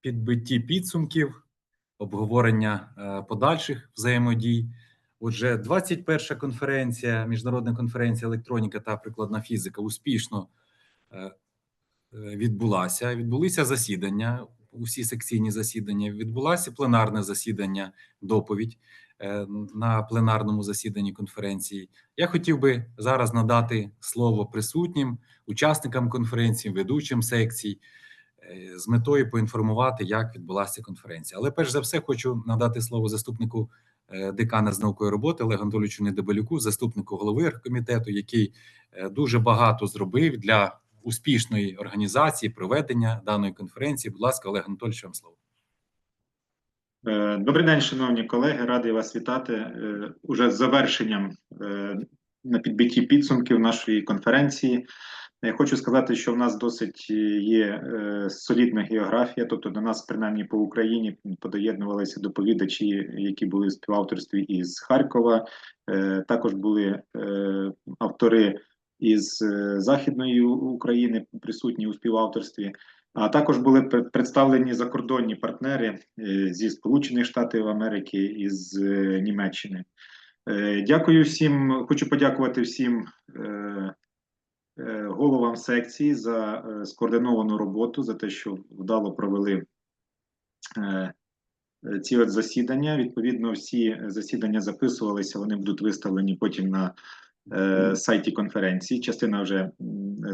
підбитті підсумків, обговорення е, подальших взаємодій. Отже, 21 конференція, міжнародна конференція електроніка та прикладна фізика успішно е, е, відбулася. Відбулися засідання, усі секційні засідання. Відбулося пленарне засідання, доповідь на пленарному засіданні конференції. Я хотів би зараз надати слово присутнім, учасникам конференції, ведучим секцій е, з метою поінформувати, як відбулася конференція. Але перш за все хочу надати слово заступнику е, декана з наукової роботи Олегу Анатолійовичу Недобелюку, заступнику голови комітету, який е, дуже багато зробив для успішної організації проведення даної конференції. Будь ласка, Олег Анатолійович, вам слово. Е, Добрий день, шановні колеги. Радий вас вітати е, уже з завершенням е, на підбитті підсумків нашої конференції. Я хочу сказати, що в нас досить є солідна географія, тобто до нас, принаймні по Україні, подоєднувалися доповідачі, які були в співавторстві із Харкова. Також були автори із Західної України, присутні у співавторстві. А також були представлені закордонні партнери е, зі Сполучених Штатів Америки і з е, Німеччини. Е, Дякую всім. Хочу подякувати всім головам секції за скоординовану роботу, за те, що вдало провели ці от засідання. Відповідно, всі засідання записувалися, вони будуть виставлені потім на сайті конференції. Частина вже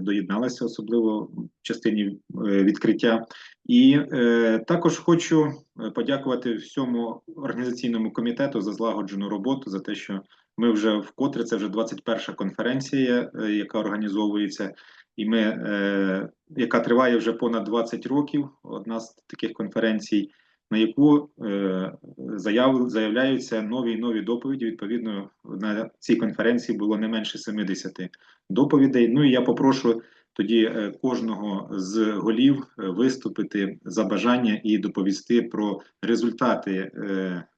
доєдналася, особливо в частині е, відкриття. І е, також хочу е, подякувати всьому організаційному комітету за злагоджену роботу, за те, що ми вже вкотре це вже 21 конференція, е, яка організовується, і ми, е, яка триває вже понад 20 років. Одна з таких конференцій, на яку е, заяв, заявляються нові і нові доповіді. Відповідно, на цій конференції було не менше 70 доповідей. Ну і я попрошу тоді е, кожного з голів е, виступити за бажання і доповісти про результати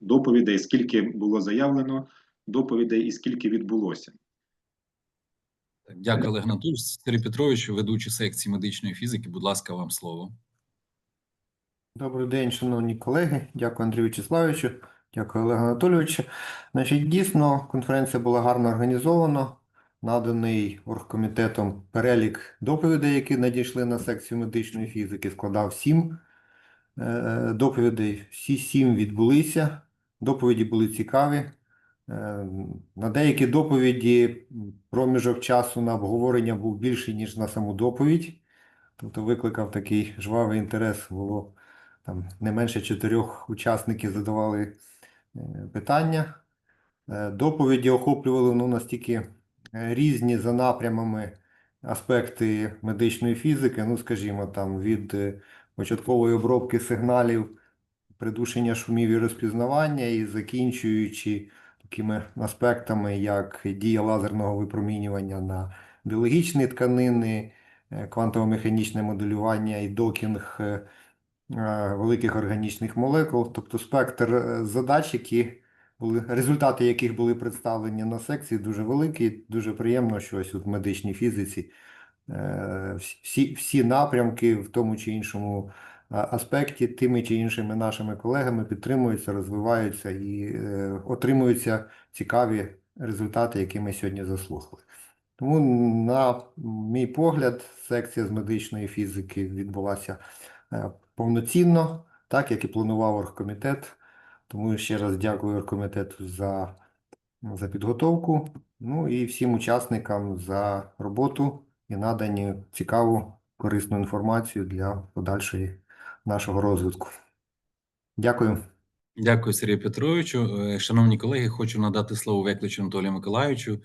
доповідей, скільки було заявлено доповідей і скільки відбулося. Дякую, Олег Анатолійович. Сергій Петрович, ведучий секції медичної фізики. Будь ласка, вам слово. Добрий день, шановні колеги. Дякую Андрію Вячеславовичу, дякую Олегу Анатолійовичу. Значить, дійсно, конференція була гарно організована. Наданий оргкомітетом перелік доповідей, які надійшли на секцію медичної фізики, складав сім е, доповідей. Всі сім відбулися. Доповіді були цікаві. Е, На деякі доповіді проміжок часу на обговорення був більший, ніж на саму доповідь. Тобто викликав такий жвавий інтерес. Було там не менше чотирьох учасників задавали е, питання. Е, Доповіді охоплювали ну, настільки е, різні за напрямами аспекти медичної фізики, ну, скажімо, там від початкової обробки сигналів, придушення шумів і розпізнавання, і закінчуючи такими аспектами, як дія лазерного випромінювання на біологічні тканини, квантово-механічне моделювання і докінг великих органічних молекул, тобто спектр е, задач, які були, результати яких були представлені на секції, дуже великий. Дуже приємно, що ось в медичній фізиці е, всі, всі напрямки в тому чи іншому аспекті тими чи іншими нашими колегами підтримуються, розвиваються і е, отримуються цікаві результати, які ми сьогодні заслухали. Тому, на мій погляд, секція з медичної фізики відбулася е, повноцінно, так як і планував оргкомітет. Тому ще раз дякую оргкомітету за, за підготовку. Ну і всім учасникам за роботу і надані цікаву, корисну інформацію для подальшої нашого розвитку. Дякую. Дякую, Сергію Петровичу. Е, Шановні колеги, хочу надати слово Векличу Анатолію Миколайовичу, е,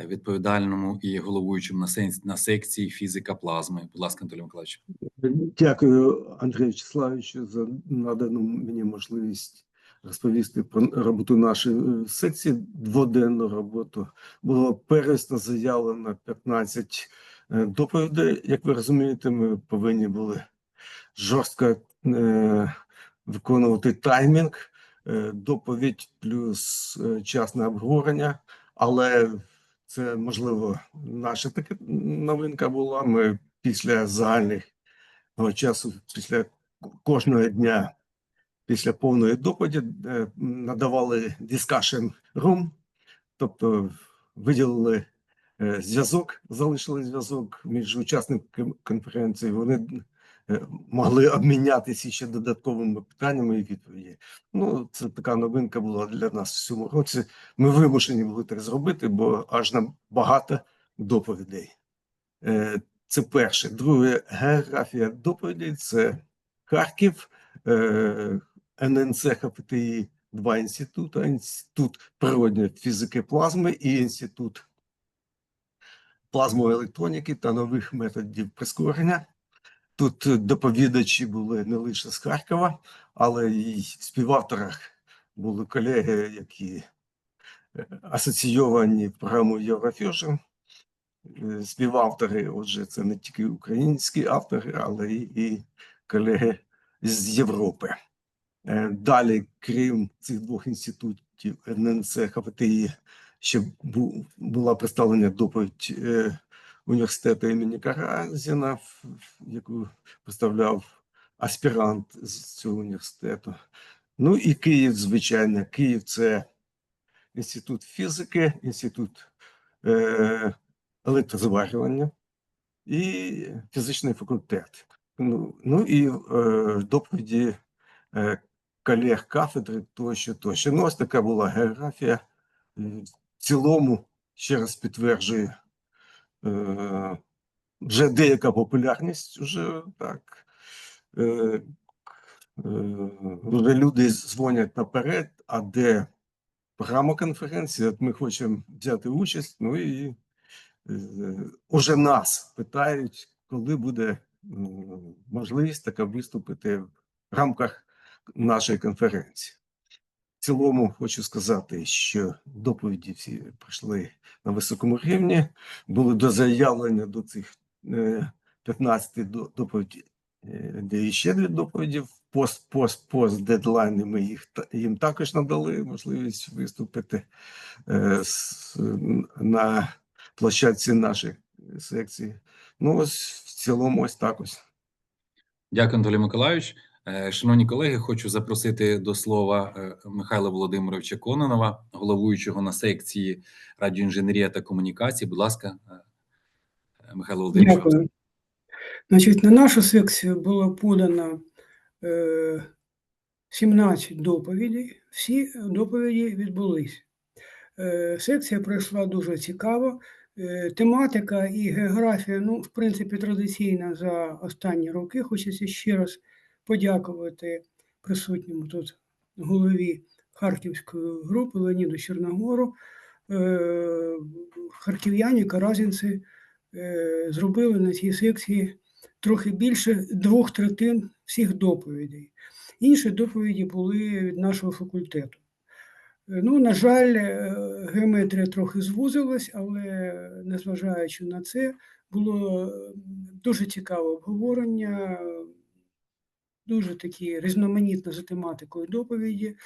відповідальному і головуючому на, секції фізика плазми. Будь ласка, Анатолій Миколайович. Дякую, Андрію Вячеславовичу, за надану мені можливість розповісти про роботу нашої е, секції. Дводенну роботу було пересно заявлено 15 е, доповідей. Як ви розумієте, ми повинні були жорстко е, виконувати таймінг, е, доповідь плюс час на обговорення, але це можливо наша така новинка була. Ми після загальних того часу після кожного дня, після повної доповіді, е, надавали discussion room, тобто виділили е, зв'язок, залишили зв'язок між учасниками конференції. Вони могли обмінятися ще додатковими питаннями і відповіді. Ну, це така новинка була для нас в цьому році. Ми вимушені були так зробити, бо аж нам багато доповідей. Е, Це перше. Друге, географія доповідей це Харків, е, ННЦ ХПТІ, два інститути: Інститут природної фізики плазми і Інститут плазмової електроніки та нових методів прискорення. Тут е, доповідачі були не лише з Харкова, але й в співавторах були колеги, які е, асоційовані в програму Eurofusion. Е, Співавтори, отже, це не тільки українські автори, але й і колеги з Європи. Далі, крім цих двох інститутів ННЦ ХПТІ, ще була представлена доповідь університету імені Каразіна, яку представляв аспірант з цього університету. Ну і Київ, звичайно. Київ це інститут фізики, інститут е, електрозварювання і фізичний факультет. Ну, ну і е, доповіді е, колег кафедри тощо, тощо. Ну, ось така була географія. В цілому, ще раз підтверджую, е, вже деяка популярність, вже так. Е, е, люди дзвонять наперед, а де програма конференції, от ми хочемо взяти участь, ну і е, уже нас питають, коли буде можливість така виступити в рамках нашої конференції. Цілому хочу сказати, що доповіді всі пройшли на високому рівні, були до заявлення до цих е, 15 до- доповідей, е, де ще дві доповіді. Пост, пост, пост дедлайни ми їх їм також надали можливість виступити е, с- на площадці нашої секції. Ну, ось в цілому, ось так ось. Дякую, Анатолій Миколайович. Е, Шановні колеги, хочу запросити до слова е, Михайла Володимировича Кононова, головуючого на секції радіоінженерія та комунікації. Будь ласка, е, Михайло Володимирович. Дякую. Значить, на нашу секцію було подано е, 17 доповідей. Всі доповіді відбулись. Секція пройшла дуже цікаво. Тематика і географія, ну, в принципі, традиційна за останні роки. Хочеться ще раз подякувати присутньому тут голові Харківської групи Леоніду Чорногору. Е, харків'яні, каразінці е, зробили на цій секції трохи більше двох третин всіх доповідей. Інші доповіді були від нашого факультету. Е, Ну, на жаль, геометрія трохи звузилась, але незважаючи на це, було дуже цікаве обговорення, дуже такі різноманітні за тематикою доповіді.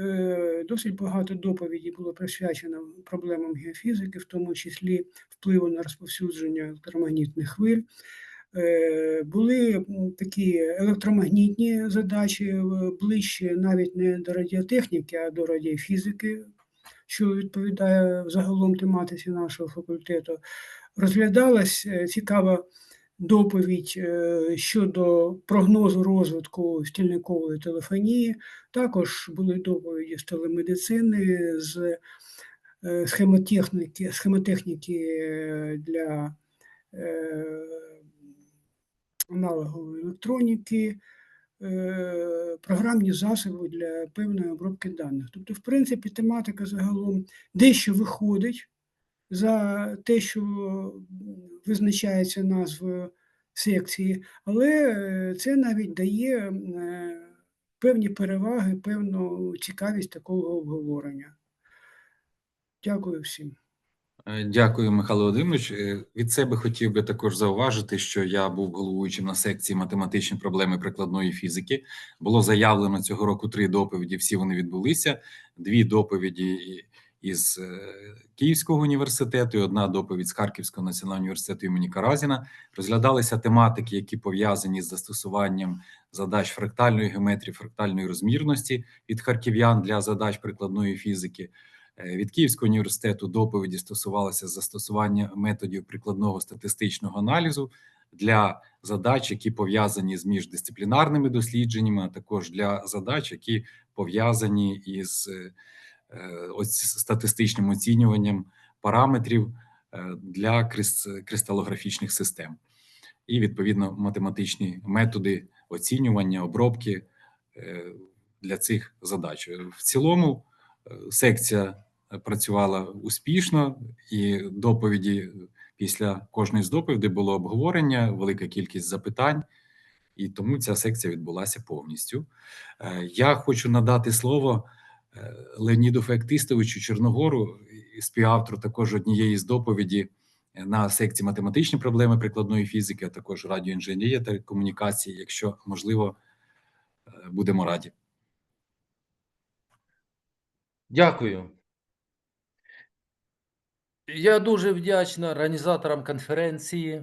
Е, Досить багато доповідей було присвячено проблемам геофізики, в тому числі впливу на розповсюдження електромагнітних хвиль. Е, Були такі електромагнітні задачі е, ближче навіть не до радіотехніки, а до радіофізики, що відповідає загалом тематиці нашого факультету. Розглядалась цікава доповідь е, щодо прогнозу розвитку стільникової телефонії. Також були доповіді з телемедицини, з е, схемотехніки, схемотехніки е, для аналогової електроніки, програмні засоби для певної обробки даних. Тобто, в принципі, тематика загалом дещо виходить за те, що визначається назвою секції, але е, це навіть дає е, певні переваги, певну цікавість такого обговорення. Дякую всім. Е, Дякую, Михайло Володимирович. Від себе хотів би також зауважити, що я був головуючим на секції математичні проблеми прикладної фізики. Було заявлено цього року три доповіді. Всі вони відбулися. Дві доповіді із е, Київського університету і одна доповідь з Харківського національного університету імені Каразіна. Розглядалися тематики, які пов'язані з застосуванням задач фрактальної геометрії, фрактальної розмірності від харків'ян для задач прикладної фізики. Е, Від Київського університету доповіді стосувалися застосування методів прикладного статистичного аналізу для задач, які пов'язані з міждисциплінарними дослідженнями, а також для задач, які пов'язані із е, статистичним оцінюванням параметрів е, для крис- кристалографічних систем, і відповідно математичні методи оцінювання, обробки е, для цих задач. В цілому е, секція працювала успішно, і доповіді після кожної з доповідей було обговорення, велика кількість запитань, і тому ця секція відбулася повністю. Е, Я хочу надати слово е, Леоніду Феоктистовичу Чорногору, співавтору також однієї з доповіді на секції математичні проблеми прикладної фізики, а також радіоінженерія та комунікації. Якщо можливо, е, будемо раді. Дякую. Я дуже вдячна організаторам конференції.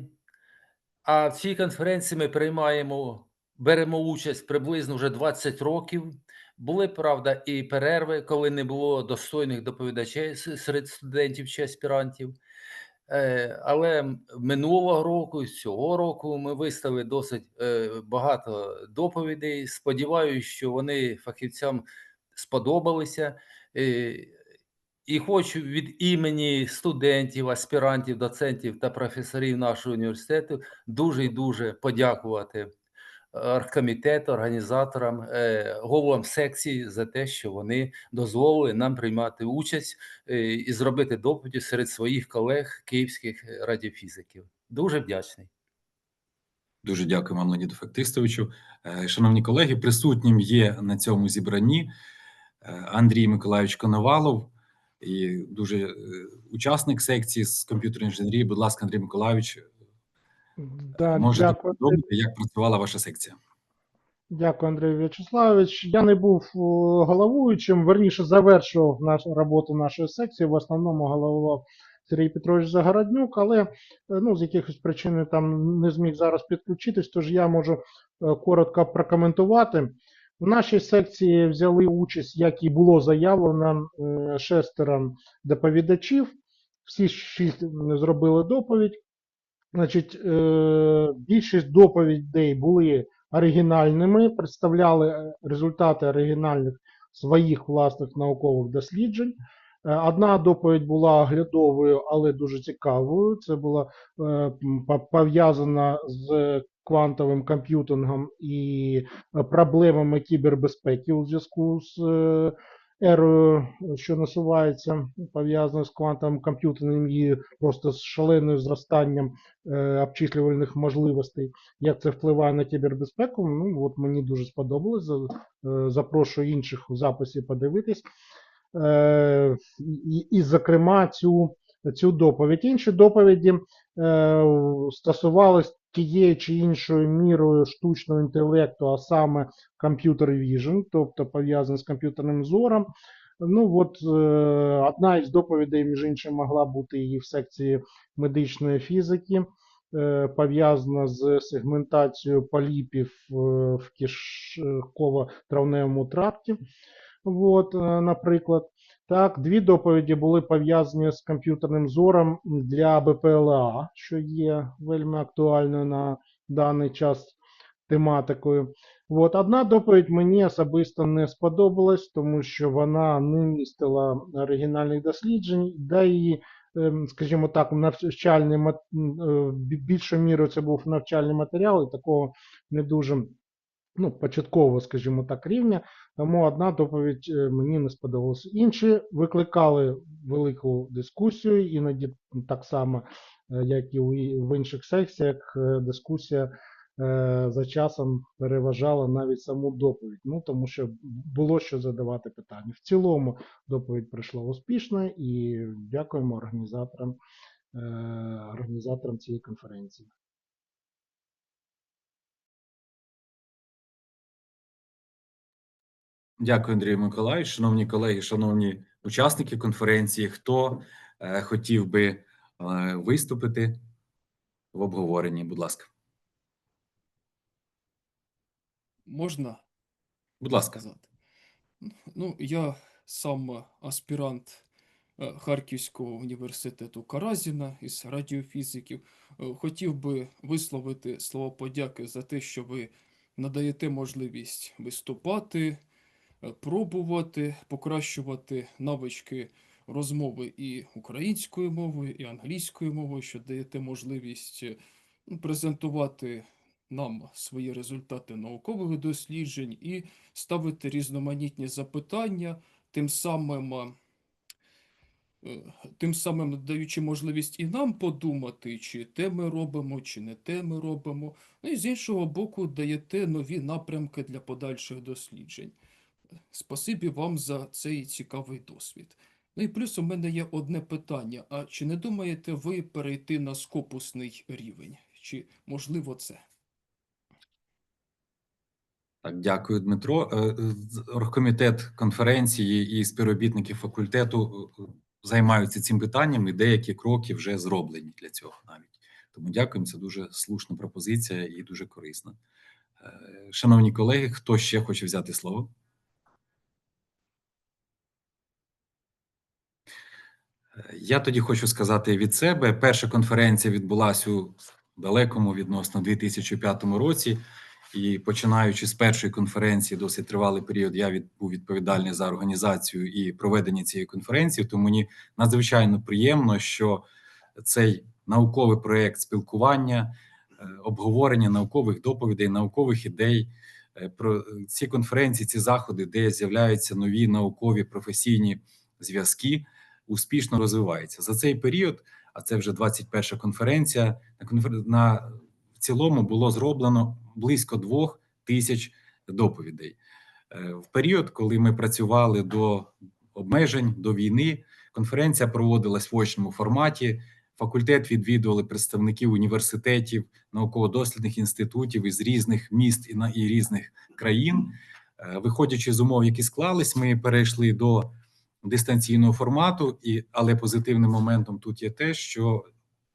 А в цій конференції ми приймаємо, беремо участь приблизно вже 20 років. Були, правда, і перерви, коли не було достойних доповідачей серед студентів чи аспірантів. Е, Але минулого року цього року ми виставили досить е, багато доповідей. Сподіваюся, що вони фахівцям сподобалися. Е, І хочу від імені студентів, аспірантів, доцентів та професорів нашого університету дуже і дуже подякувати оргкомітету, організаторам, е, головам секції за те, що вони дозволили нам приймати участь е, і зробити доповіді серед своїх колег київських радіофізиків. Дуже вдячний. Дуже дякую вам, Леоніду Феоктистовичу. Е, Шановні колеги, присутнім є на цьому зібранні е, Андрій Миколайович Коновалов і дуже е, учасник секції з комп'ютерної інженерії. Будь ласка, Андрій Миколайович, Да, можете дякую, повідомити, як працювала ваша секція? дякую, Андрій В'ячеславович. Я не був е, головуючим, верніше завершував нашу роботу нашої секції. В основному головував Сергій Петрович Загороднюк, але е, ну, з якихось причин там не зміг зараз підключитись, тож я можу е, коротко прокоментувати. В нашій секції взяли участь, як і було заявлено, е, шестеро доповідачів. Всі шість зробили доповідь. Значить, е, більшість доповідей були оригінальними, представляли е, результати оригінальних своїх власних наукових досліджень. Е, Одна доповідь була оглядовою, але дуже цікавою. Це була пов'язана з квантовим комп'ютингом і проблемами кібербезпеки у зв'язку з ерою, що насувається, пов'язаною з квантовим комп'ютингом і просто з шаленим зростанням е, обчислювальних можливостей, як це впливає на кібербезпеку. Ну от мені дуже сподобалось. Е, Запрошую інших у записі подивитись. Е, і, і, зокрема, цю, цю доповідь. Інші доповіді е, стосувались тією чи іншою мірою штучного інтелекту, а саме computer vision, тобто пов'язаний з комп'ютерним зором. Ну от е, одна із доповідей, між іншим, могла бути і в секції медичної фізики, е, пов'язана з сегментацією поліпів е, в кишково-травневому тракті. От, е, наприклад, так, дві доповіді були пов'язані з комп'ютерним зором для БПЛА, що є вельми актуальною на даний час тематикою. От, одна доповідь мені особисто не сподобалась, тому що вона не містила оригінальних досліджень, да і, ем, скажімо так, навчальний е, більшою мірою це був навчальний матеріал, і такого не дуже ну, початкового, скажімо так, рівня. Тому одна доповідь е, мені не сподобалася. Інші викликали велику дискусію, іноді так само, е, як і в інших секціях, е, дискусія за часом переважала навіть саму доповідь. Ну тому що було що задавати питання. В цілому доповідь пройшла успішно і дякуємо організаторам, організаторам цієї конференції. Дякую, Андрію Миколаївич. Шановні колеги, шановні учасники конференції, хто е, хотів би е, виступити в обговоренні. Будь ласка, Можна будь ласка. сказати? Ну, я сам аспірант е, Харківського університету Каразіна із радіофізиків. Е, Хотів би висловити слова подяки за те, що ви надаєте можливість виступати, пробувати, покращувати навички розмови і українською мовою, і англійською мовою, що даєте можливість е, ну, презентувати нам свої результати наукових досліджень і ставити різноманітні запитання, тим самим, е, е, тим самим даючи можливість і нам подумати, чи те ми робимо, чи не те ми робимо. Ну і з іншого боку, даєте нові напрямки для подальших досліджень. Спасибі вам за цей цікавий досвід. Ну і плюс у мене є одне питання: а чи не думаєте ви перейти на скопусний рівень? Чи можливо це? Так, дякую, Дмитро. Е, е, Оргкомітет конференції і співробітники факультету е, займаються цим питанням, і деякі кроки вже зроблені для цього навіть. Тому дякуємо. Це дуже слушна пропозиція і дуже корисна. Е, Шановні колеги, хто ще хоче взяти слово? Я тоді хочу сказати від себе: перша конференція відбулася у далекому відносно 2005 році. І починаючи з першої конференції, досить тривалий період, я від, був відповідальний за організацію і проведення цієї конференції. Тому мені надзвичайно приємно, що цей науковий проєкт спілкування, е, обговорення наукових доповідей, наукових ідей е, про ці конференції, ці заходи, де з'являються нові наукові професійні зв'язки, успішно розвивається за цей період. А це вже 21 конференція. На конфер... на в цілому було зроблено близько двох тисяч доповідей. Е, В період, коли ми працювали до обмежень, до війни, конференція проводилась в очному форматі. Факультет відвідували представників університетів, науково-дослідних інститутів із різних міст і на і різних країн. Е, Виходячи з умов, які склались, ми перейшли до дистанційного формату, і але позитивним моментом тут є те, що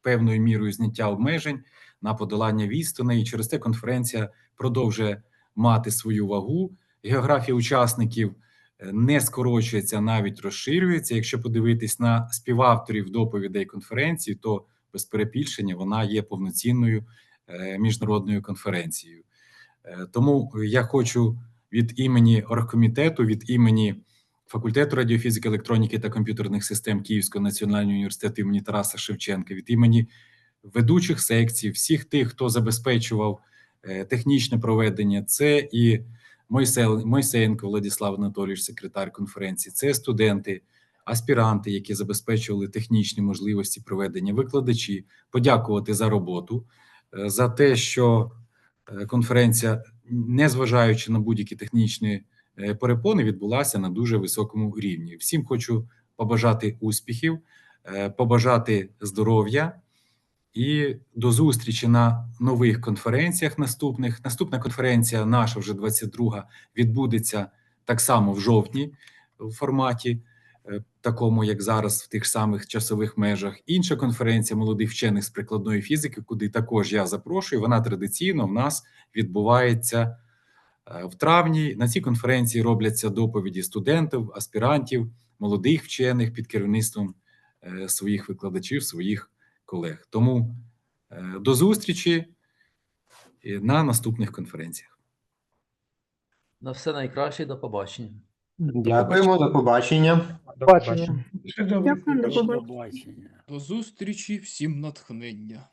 певною мірою зняття обмежень на подолання відстаней, і через те конференція продовжує мати свою вагу. Географія учасників е, не скорочується, навіть розширюється. Якщо подивитись на співавторів доповідей конференції, то без перепільшення вона є повноцінною е, міжнародною конференцією. Е, Тому я хочу від імені оргкомітету, від імені факультету радіофізики, електроніки та комп'ютерних систем Київського національного університету імені Тараса Шевченка, від імені ведучих секцій, всіх тих, хто забезпечував е, технічне проведення, це і Мойсеєнко Владислав Анатолійович, секретар конференції, це студенти, аспіранти, які забезпечували технічні можливості проведення, викладачі, подякувати за роботу, е, за те, що е, конференція, незважаючи на будь-які технічні перепони, відбулася на дуже високому рівні. Всім хочу побажати успіхів, е, побажати здоров'я. І до зустрічі на нових конференціях. Наступних наступна конференція, наша вже 22, відбудеться так само в жовтні в форматі, е, такому як зараз, в тих самих часових межах. Інша конференція молодих вчених з прикладної фізики, куди також я запрошую. Вона традиційно в нас відбувається е, в травні. На цій конференції робляться доповіді студентів, аспірантів, молодих вчених під керівництвом е, своїх викладачів, своїх колег. Тому е, до зустрічі е, на наступних конференціях. На все найкраще, до побачення. Дякуємо, до побачення. До побачення. До побачення. До зустрічі, всім натхнення.